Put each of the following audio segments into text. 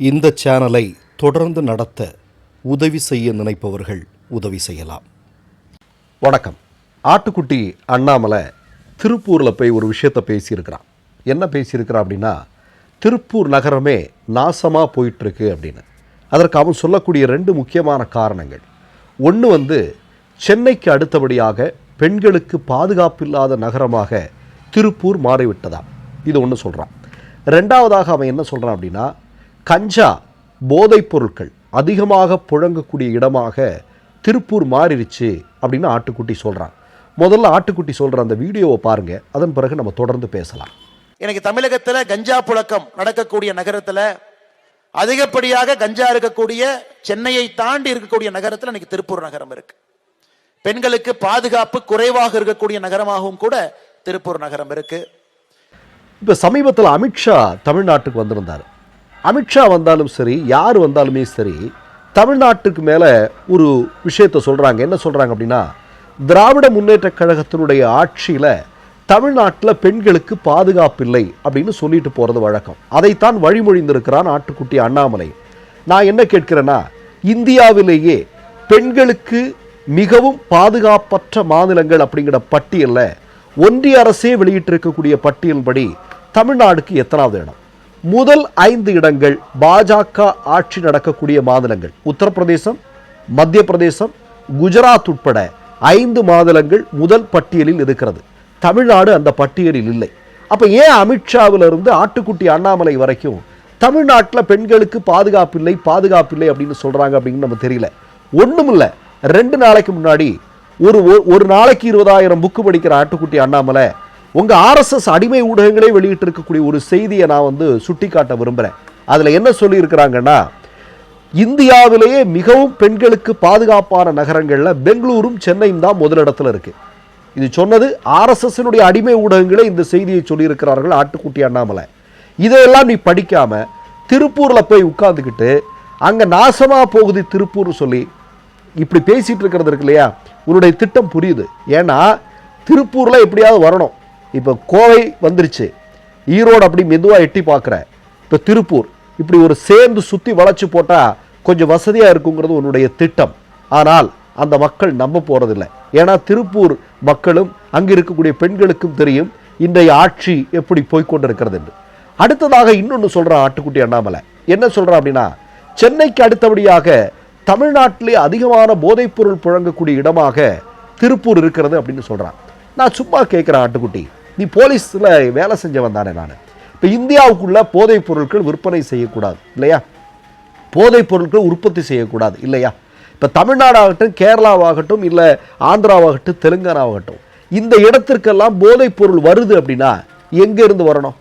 இந்த சேனலை தொடர்ந்து நடத்த உதவி செய்ய நினைப்பவர்கள் உதவி செய்யலாம். வணக்கம். ஆட்டுக்குட்டி அண்ணாமலை திருப்பூரில் போய் ஒரு விஷயத்த பேசியிருக்கிறான். என்ன பேசியிருக்கிறான் அப்படின்னா திருப்பூர் நகரமே நாசமாக போயிட்டுருக்கு அப்படின்னு. அதற்கு அவன் சொல்லக்கூடிய ரெண்டு முக்கியமான காரணங்கள். ஒன்று வந்து சென்னைக்கு அடுத்தபடியாக பெண்களுக்கு பாதுகாப்பில்லாத நகரமாக திருப்பூர் மாறிவிட்டதாம். இது ஒன்று சொல்கிறான் ரெண்டாவதாக அவன் என்ன சொல்கிறான் அப்படின்னா கஞ்சா போதைப் பொருட்கள் அதிகமாக புழங்கக்கூடிய இடமாக திருப்பூர் மாறிடுச்சு அப்படின்னு ஆட்டுக்குட்டி சொல்கிறான் முதல்ல ஆட்டுக்குட்டி சொல்கிற அந்த வீடியோவை பாருங்கள் அதன் பிறகு நம்ம தொடர்ந்து பேசலாம். எனக்கு தமிழகத்துல கஞ்சா புழக்கம் நடக்கக்கூடிய நகரத்துல அதிகப்படியாக கஞ்சா இருக்கக்கூடிய சென்னையை தாண்டி இருக்கக்கூடிய நகரத்துல இன்னைக்கு திருப்பூர் நகரம் இருக்கு. பெண்களுக்கு பாதுகாப்பு குறைவாக இருக்கக்கூடிய நகரமாகவும் கூட திருப்பூர் நகரம் இருக்கு. இப்போ சமீபத்தில் அமித்ஷா தமிழ்நாட்டுக்கு வந்திருந்தார். அமித்ஷா வந்தாலும் சரி யார் வந்தாலுமே சரி தமிழ்நாட்டுக்கு மேலே ஒரு விஷயத்தை சொல்கிறாங்க என்ன சொல்கிறாங்க அப்படின்னா திராவிட முன்னேற்றக் கழகத்தினுடைய ஆட்சியில் தமிழ்நாட்டில் பெண்களுக்கு பாதுகாப்பு இல்லை அப்படின்னு சொல்லிட்டு போகிறது வழக்கம். அதைத்தான் வழிமொழிந்திருக்கிறான் ஆட்டுக்குட்டி அண்ணாமலை. நான் என்ன கேட்கிறேன்னா இந்தியாவிலேயே பெண்களுக்கு மிகவும் பாதுகாப்பற்ற மாநிலங்கள் அப்படிங்கிற பட்டியலில் ஒன்றிய அரசே வெளியிட்டிருக்கக்கூடிய பட்டியலின்படி தமிழ்நாடுக்கு எத்தனாவது இடம்? முதல் ஐந்து இடங்கள் பாஜக ஆட்சி நடக்கக்கூடிய மாநிலங்கள். உத்தரப்பிரதேசம் மத்திய பிரதேசம் குஜராத் உட்பட ஐந்து மாநிலங்கள் முதல் பட்டியலில் இருக்கிறது. தமிழ்நாடு அந்த பட்டியலில் இல்லை. அப்போ ஏன் அமித்ஷாவிலிருந்து ஆட்டுக்குட்டி அண்ணாமலை வரைக்கும் தமிழ்நாட்டில் பெண்களுக்கு பாதுகாப்பு இல்லை பாதுகாப்பு இல்லை அப்படின்னு சொல்கிறாங்க அப்படின்னு நம்ம தெரியல. ஒன்றும் இல்லை. ரெண்டு நாளைக்கு முன்னாடி ஒரு ஒரு- ஒரு நாளைக்கு இருபதாயிரம் புக்கு படிக்கிற ஆட்டுக்குட்டி அண்ணாமலை உங்கள் ஆர்எஸ்எஸ் அடிமை ஊடகங்களே வெளியிட்டு இருக்கக்கூடிய ஒரு செய்தியை நான் வந்து சுட்டி காட்ட விரும்புகிறேன் அதில் என்ன சொல்லியிருக்கிறாங்கன்னா இந்தியாவிலேயே மிகவும் பெண்களுக்கு பாதுகாப்பான நகரங்களில் பெங்களூரும் சென்னையும் தான் முதலிடத்துல இருக்குது இது சொன்னது ஆர்எஸ்எஸ்னுடைய அடிமை ஊடகங்களே இந்த செய்தியை சொல்லியிருக்கிறார்கள் ஆட்டுக்குட்டி அண்ணாமலை. இதையெல்லாம் நீ படிக்காமல் திருப்பூரில் போய் உட்காந்துக்கிட்டு அங்கே நாசமாக போகுது திருப்பூர் சொல்லி இப்படி பேசிகிட்டு இருக்கிறது இருக்கு இல்லையா? உன்னுடைய திட்டம் புரியுது. ஏன்னா திருப்பூரில் எப்படியாவது வரணும். இப்போ கோவை வந்துருச்சு. ஈரோடு அப்படி மெதுவாக எட்டி பார்க்குற இப்போ திருப்பூர் இப்படி ஒரு சேர்ந்து சுற்றி வளைச்சு போட்டால் கொஞ்சம் வசதியாக இருக்குங்கிறது உன்னுடைய திட்டம். ஆனால் அந்த மக்கள் நம்ப போகிறதில்ல ஏன்னா திருப்பூர் மக்களும் அங்கே இருக்கக்கூடிய பெண்களுக்கும் தெரியும் இன்றைய ஆட்சி எப்படி போய்கொண்டிருக்கிறது என்று. அடுத்ததாக இன்னொன்று சொல்கிறான் ஆட்டுக்குட்டி அண்ணாமலை. என்ன சொல்கிறான் அப்படின்னா சென்னைக்கு அடுத்தபடியாக தமிழ்நாட்டிலே அதிகமான போதைப்பொருள் புழங்கக்கூடிய இடமாக திருப்பூர் இருக்கிறது அப்படின்னு சொல்கிறான் நான் சும்மா கேட்குறேன் ஆட்டுக்குட்டி. நீ போலீஸில் வேலை செஞ்சவன் தானே நான். இப்போ இந்தியாவுக்குள்ள போதைப் பொருட்கள் விற்பனை செய்யக்கூடாது இல்லையா? போதைப் பொருட்கள் உற்பத்தி செய்யக்கூடாது இல்லையா? இப்போ தமிழ்நாடாகட்டும் கேரளாவாகட்டும் இல்லை ஆந்திராவாகட்டும் தெலுங்கானாவாகட்டும் இந்த இடத்திற்கெல்லாம் போதைப் பொருள் வருது அப்படின்னா எங்கேருந்து வரணும்?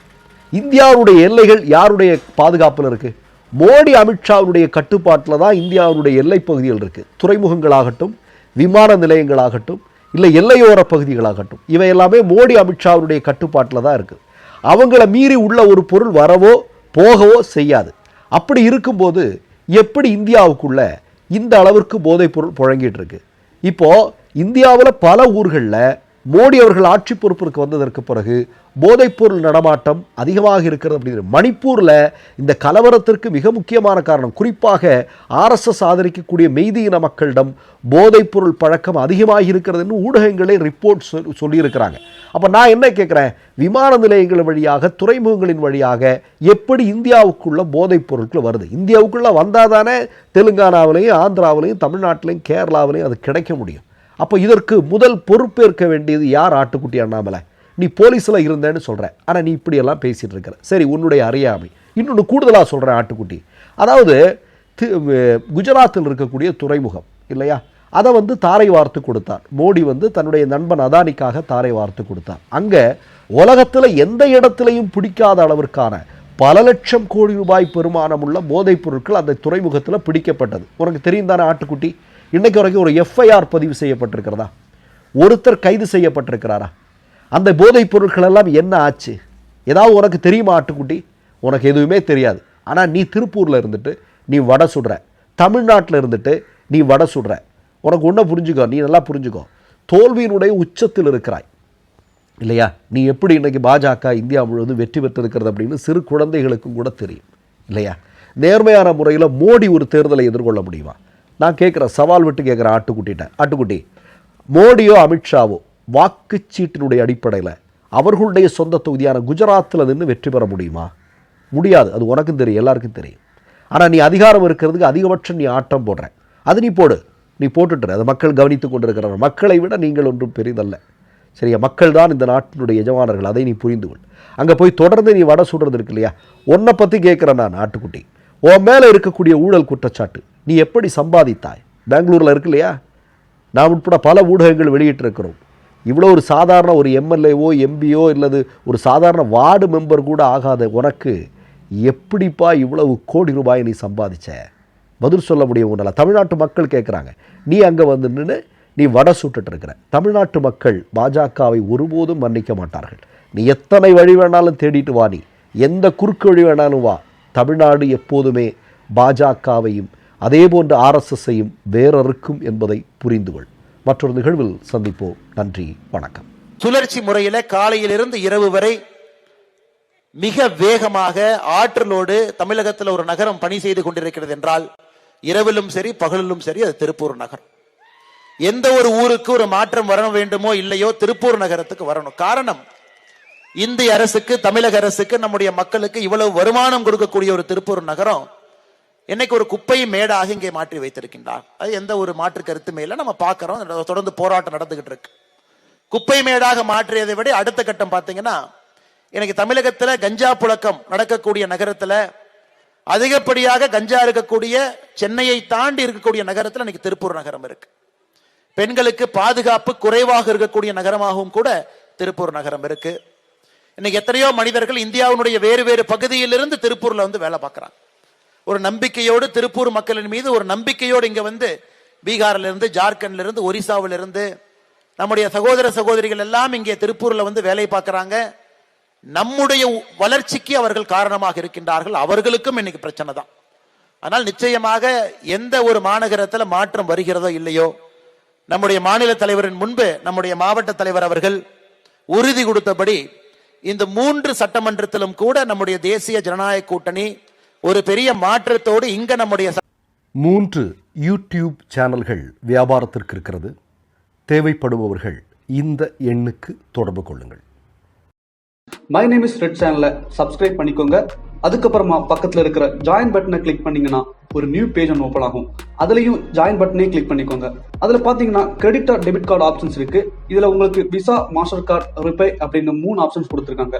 இந்தியாவுடைய எல்லைகள் யாருடைய பாதுகாப்பில் இருக்குது மோடி அமித்ஷாவுடைய கட்டுப்பாட்டில் தான் இந்தியாவுடைய எல்லைப் பகுதிகள் இருக்குது துறைமுகங்களாகட்டும் விமான நிலையங்களாகட்டும் இல்லை எல்லையோர பகுதிகளாகட்டும். இவை எல்லாமே மோடி அமித்ஷாவுடைய கட்டுப்பாட்டில் தான் இருக்குது அவங்கள மீறி உள்ள ஒரு பொருள் வரவோ போகவோ செய்யாது. அப்படி இருக்கும்போது எப்படி இந்தியாவுக்குள்ள இந்த அளவிற்கு போதைப் பொருள் புழங்கிட்டு இருக்கு? இப்போது இந்தியாவில் பல ஊர்களில் மோடி அவர்கள் ஆட்சி பொறுப்பிற்கு வந்ததற்கு பிறகு போதைப்பொருள் நடமாட்டம் அதிகமாக இருக்கிறது அப்படிங்கிற மணிப்பூரில் இந்த கலவரத்திற்கு மிக முக்கியமான காரணம் குறிப்பாக ஆர்எஸ்எஸ் ஆதரிக்கக்கூடிய மெய்தியின மக்களிடம் போதைப்பொருள் பழக்கம் அதிகமாக இருக்கிறதுன்னு ஊடகங்களே ரிப்போர்ட் சொல் சொல்லியிருக்கிறாங்க. அப்போ நான் என்ன கேட்குறேன் விமான நிலையங்கள் வழியாக துறைமுகங்களின் வழியாக எப்படி இந்தியாவுக்குள்ள போதைப் பொருட்கள் வருது? இந்தியாவுக்குள்ளே வந்தால் தானே தெலுங்கானாவிலையும் ஆந்திராவிலையும் தமிழ்நாட்டிலையும் கேரளாவிலையும் அது கிடைக்க முடியும். அப்போ இதற்கு முதல் பொறுப்பேற்க வேண்டியது யார் ஆட்டுக்குட்டி அண்ணாமலை? நீ போலீஸில் இருந்தேன்னு சொல்கிற ஆனால் நீ இப்படியெல்லாம் பேசிகிட்டு இருக்கிற. சரி உன்னுடைய அறியாமை. இன்னொன்று கூடுதலாக சொல்கிறேன் ஆட்டுக்குட்டி. அதாவது தி- குஜராத்தில் இருக்கக்கூடிய துறைமுகம் இல்லையா? அதை வந்து தாரை வார்த்து கொடுத்தார். மோடி வந்து தன்னுடைய நண்பன் அதானிக்காக தாரை வார்த்து கொடுத்தார். அங்கே உலகத்தில் எந்த இடத்துலையும் பிடிக்காத அளவிற்கான பல லட்சம் கோடி ரூபாய் பெருமானமுள்ள போதைப் பொருட்கள் அந்த துறைமுகத்தில் பிடிக்கப்பட்டது. உனக்கு தெரியும் தானே ஆட்டுக்குட்டி? இன்றைக்கு வரைக்கும் ஒரு எஃப்ஐஆர் பதிவு செய்யப்பட்டிருக்கிறதா? ஒருத்தர் கைது செய்யப்பட்டிருக்கிறாரா? அந்த போதைப் பொருட்கள் எல்லாம் என்ன ஆச்சு? ஏதாவது உனக்கு தெரியுமா ஆட்டுக்குட்டி? உனக்கு எதுவுமே தெரியாது. ஆனால் நீ திருப்பூரில் இருந்துட்டு நீ வடை சுடுற. தமிழ்நாட்டில் இருந்துட்டு நீ வடை சுடுற. உனக்கு ஒன்றை புரிஞ்சுக்கோ நீ நல்லா புரிஞ்சுக்கோ. தோல்வியினுடைய உச்சத்தில் இருக்கிறாய். இல்லையா? நீ எப்படி இன்றைக்கி பாஜக இந்தியா முழுவதும் வெற்றி பெற்றிருக்கிறது அப்படின்னு சிறு குழந்தைகளுக்கும் கூட தெரியும். இல்லையா? நேர்மையான முறையில் மோடி ஒரு தேர்தலை எதிர்கொள்ள முடியுமா? நான் கேட்குறேன் சவால் விட்டு கேட்குறேன் ஆட்டுக்குட்டிட்ட ஆட்டுக்குட்டி மோடியோ அமித்ஷாவோ வாக்குச்சீட்டினுடைய அடிப்படையில் அவர்களுடைய சொந்த தொகுதியான குஜராத்தில் நின்று வெற்றி பெற முடியுமா? முடியாது. அது உனக்கும் தெரியும் எல்லாருக்கும் தெரியும். ஆனால் நீ அதிகாரம் இருக்கிறதுக்கு அதிகபட்சம் நீ ஆட்டம் போடுற. அது நீ போடு. நீ போட்டுட்டுரு அதை மக்கள் கவனித்து கொண்டிருக்கிறார் மக்களை விட நீங்கள் ஒன்றும் பெரிதல்ல. சரியா? மக்கள் தான் இந்த நாட்டினுடைய எஜமானர்கள். அதை நீ புரிந்து கொள். அங்கே போய் தொடர்ந்து நீ வடை சுடுறது இருக்கு இல்லையா? உன்னை பற்றி கேட்குறேன் நான் ஆட்டுக்குட்டி. உன் மேலே இருக்கக்கூடிய ஊழல் குற்றச்சாட்டு. நீ எப்படி சம்பாதித்தாய்? பெங்களூரில் இருக்கு இல்லையா நான் உட்பட பல ஊடகங்கள் வெளியிட்டிருக்கிறோம். இவ்வளோ ஒரு சாதாரண ஒரு எம்எல்ஏவோ எம்பியோ இல்லது ஒரு சாதாரண வார்டு மெம்பர் கூட ஆகாத உனக்கு எப்படிப்பா இவ்வளவு கோடி ரூபாய் நீ சம்பாதிச்ச? பதில் சொல்ல முடியும் உன்னால? தமிழ்நாட்டு மக்கள் கேட்குறாங்க நீ அங்கே வந்து நின்று நீ வடை சுட்டுட்டு இருக்கிற தமிழ்நாட்டு மக்கள் பாஜகவை ஒருபோதும் மன்னிக்க மாட்டார்கள். நீ எத்தனை வழி வேணாலும் தேடிட்டு வா நீ. எந்த குறுக்கு வழி வேணாலும் வா. தமிழ்நாடு எப்போதுமே பாஜகவையும் அதே போன்று ஆர்எஸ்எஸ்ஸையும் வேறறுக்கும் என்பதை புரிந்து கொள் மற்றொரு நிகழ்வில் சந்திப்போம். நன்றி வணக்கம். சுழற்சி முறையில் காலையிலிருந்து இரவு வரை மிக வேகமாக ஆற்றலோடு தமிழகத்தில் ஒரு நகரம் பணி செய்து கொண்டிருக்கிறது என்றால் இரவிலும் சரி பகலிலும் சரி அது திருப்பூர் நகரம். எந்த ஒரு ஊருக்கு ஒரு மாற்றம் வர வேண்டுமோ இல்லையோ திருப்பூர் நகரத்துக்கு வரணும். காரணம் இந்திய அரசுக்கு தமிழக அரசுக்கு நம்முடைய மக்களுக்கு இவ்வளவு வருமானம் கொடுக்கக்கூடிய ஒரு திருப்பூர் நகரம் இன்னைக்கு ஒரு குப்பை மேடாக இங்கே மாற்றி வைத்திருக்கின்றார். அது எந்த ஒரு மாற்று கருத்துமே இல்லை. நம்ம பார்க்கறோம் தொடர்ந்து போராட்டம் நடந்துகிட்டு இருக்கு. குப்பை மேடாக மாற்றியதை விட அடுத்த கட்டம் பார்த்தீங்கன்னா எனக்கு தமிழகத்தில் கஞ்சா புழக்கம் நடக்கக்கூடிய நகரத்தில் அதிகப்படியாக கஞ்சா இருக்கக்கூடிய சென்னையை தாண்டி இருக்கக்கூடிய நகரத்தில் இன்னைக்கு திருப்பூர் நகரம் இருக்கு. பெண்களுக்கு பாதுகாப்பு குறைவாக இருக்கக்கூடிய நகரமாகவும் கூட திருப்பூர் நகரம் இருக்கு. இன்னைக்கு எத்தனையோ மனிதர்கள் இந்தியாவினுடைய வேறு வேறு பகுதியிலிருந்து திருப்பூர்ல வந்து வேலை பார்க்குறாங்க. ஒரு நம்பிக்கையோடு திருப்பூர் மக்களின் மீது ஒரு நம்பிக்கையோடு இங்க வந்து பீகார்ல இருந்து ஜார்க்கண்ட்ல இருந்து ஒரிசாவில இருந்து நம்முடைய சகோதர சகோதரிகள் எல்லாம் இங்கே திருப்பூர்ல வந்து வேலை பார்க்கறாங்க. நம்முடைய வளர்ச்சிக்கு அவர்கள் காரணமாக இருக்கின்றார்கள். அவர்களுக்கும் இன்னைக்கு பிரச்சனை தான். ஆனால் நிச்சயமாக எந்த ஒரு மாநகரத்தில் மாற்றம் வருகிறதோ இல்லையோ நம்முடைய மாநில தலைவரின் முன்பு நம்முடைய மாவட்ட தலைவர் அவர்கள் உறுதி கொடுத்தபடி இந்த மூன்று சட்டமன்றத்திலும் கூட நம்முடைய தேசிய ஜனநாயக கூட்டணி ஒரு பெரிய மாற்றத்தோடு இங்க நம்முடைய மூன்று யூடியூப் சேனல்கள் வியாபாரத்திற்கு இருக்கிறது. தேவைப்படுபவர்கள் இந்த எண்ணுக்கு தொடர்பு கொள்ளுங்கள். மை நேம் இஸ் ரெட் சேனலை சப்ஸ்கிரைப் பண்ணிக்கோங்க. அதுக்கப்புறமா பக்கத்தில் இருக்கிற ஜாயின் பட்டனை கிளிக் பண்ணீங்கன்னா ஒரு நியூ பேஜ் ஒன்று ஓப்பன் ஆகும். அதுலயும் ஜாயின் பட்டனே கிளிக் பண்ணிக்கோங்க. அதுல பாத்தீங்கன்னா credit card debit card options இருக்கு. இதுல உங்களுக்கு விசா மாஸ்டர் கார்டு ரிப்பே அப்படின்னு மூணு ஆப்ஷன்ஸ் கொடுத்துருக்காங்க.